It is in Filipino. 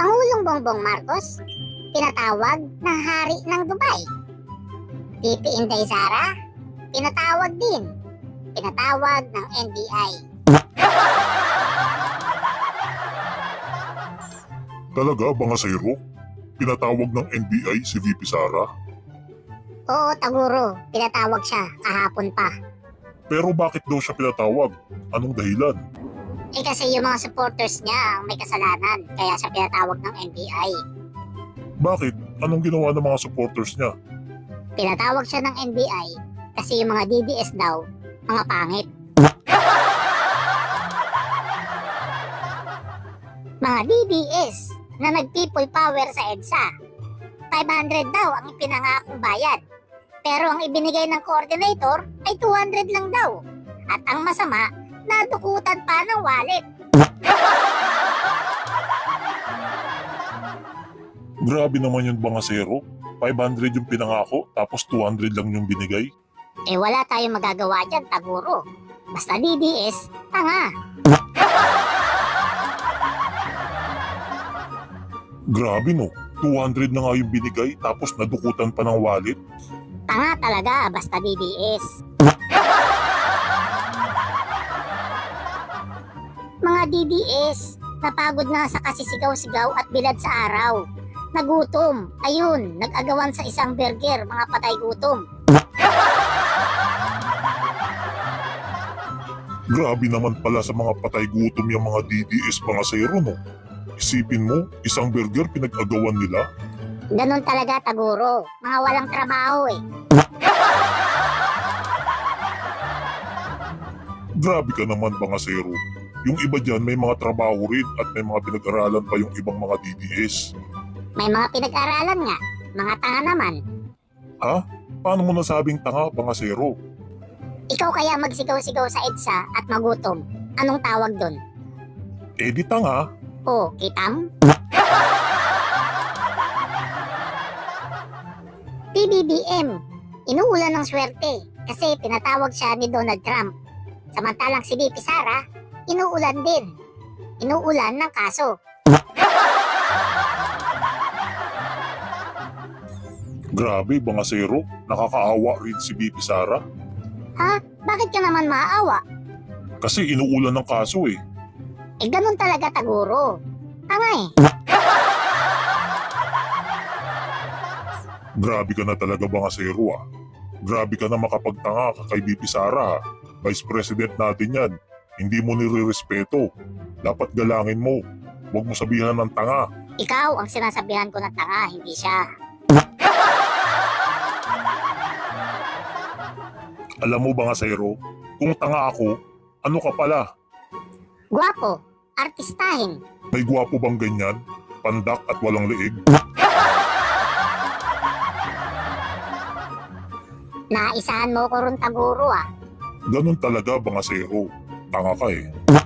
Pangulong Bongbong Marcos, pinatawag na hari ng Dubai. VP Inday Sara, pinatawag din. Pinatawag ng NBI. Talaga, Bangasero? Pinatawag ng NBI si VP Sara? Oo, Taguro, pinatawag siya kahapon pa. Pero bakit daw siya pinatawag? Anong dahilan? Eh kasi yung mga supporters niya ang may kasalanan, kaya siya pinatawag ng NBI. Bakit? Anong ginawa ng mga supporters niya? Pinatawag siya ng NBI kasi yung mga DDS daw, mga pangit. mga DDS na nag-people power sa EDSA. 500 daw ang ipinangakong bayad. Pero ang ibinigay ng coordinator ay 200 lang daw. At ang masama, nadukutan pa ng wallet. Grabe naman yun, Bangasero. 500 yung pinangako, tapos 200 lang yung binigay. Eh wala tayong magagawa dyan, Taguro. Basta DDS, tanga. Grabe no, 200 na nga yung binigay, tapos nadukutan pa ng wallet. Tanga talaga, basta DDS. Mga DDS, napagod na sa kasisigaw-sigaw at bilad sa araw. Nagutom, ayun, nag-agawan sa isang burger, mga patay gutom. Grabe naman pala sa mga patay gutom yung mga DDS Bangasero no. Isipin mo, isang burger pinag-agawan nila. Ganon talaga, Taguro. Mga walang trabaho eh. Grabe ka naman Bangasero. Yung iba dyan may mga trabaho rin at may mga pinag-aralan pa yung ibang mga DDS. May mga pinag-aralan nga. Mga tanga naman. Paano mo nasabing tanga, Bangasero? Ikaw kaya magsigaw-sigaw sa EDSA at magutom. Anong tawag doon? Eh di tanga. O, kitam? PBBM, inuulan ng swerte kasi pinatawag siya ni Donald Trump. Samantalang si VP Sara, inuulan din. Inuulan ng kaso. Grabe, Bangasero. Nakakaawa rin si BP Sara. Ha? Bakit ka naman maaawa? Kasi inuulan ng kaso eh. Eh ganun talaga taguro. Tanga eh. Grabe ka na talaga Bangasero ah. Grabe ka na makapagtanga ka kay BP Sara. ah. Vice President natin yan. Hindi mo nire-respeto. Dapat galangin mo. Huwag mo sabihan ng tanga. Ikaw ang sinasabihan ko na tanga, hindi siya. Alam mo Bangasero, kung tanga ako, ano ka pala? Guwapo, artistahin. May gwapo bang ganyan? Pandak at walang leeg? Naisahan mo ko ron taguro ah. Ganun talaga Bangasero. Tanga ka eh.